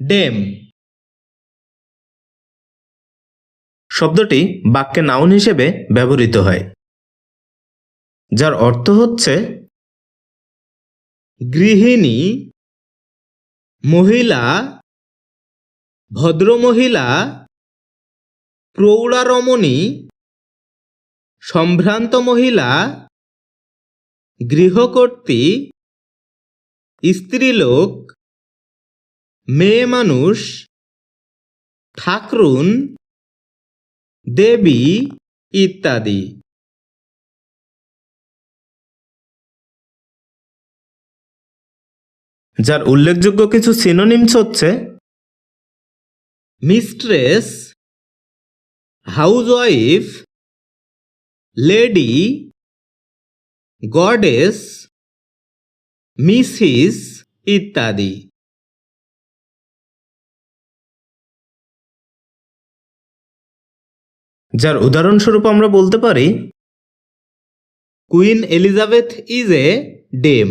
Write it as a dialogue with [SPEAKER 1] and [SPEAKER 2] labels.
[SPEAKER 1] Dame. শব্দটি বাক্যে noun হিসেবে ব্যবহৃত হয়, যার অর্থ হচ্ছে, গৃহিণী, মহিলা, ভদ্রমহিলা, প্রৌঢ়ারমণী, সম্ভ্রান্ত মহিলা, গৃহকর্ত্রী, স্ত্রীলোক। মেয়ে মানুষ ঠাকরুন দেবী ইত্যাদি। যার উল্লেখযোগ্য কিছু সিনোনিমস হচ্ছে mistress housewife lady goddess Mrs ইত্যাদি। যার উদাহরণস্বরূপ আমরা বলতে পারি queen Elizabeth is a dame.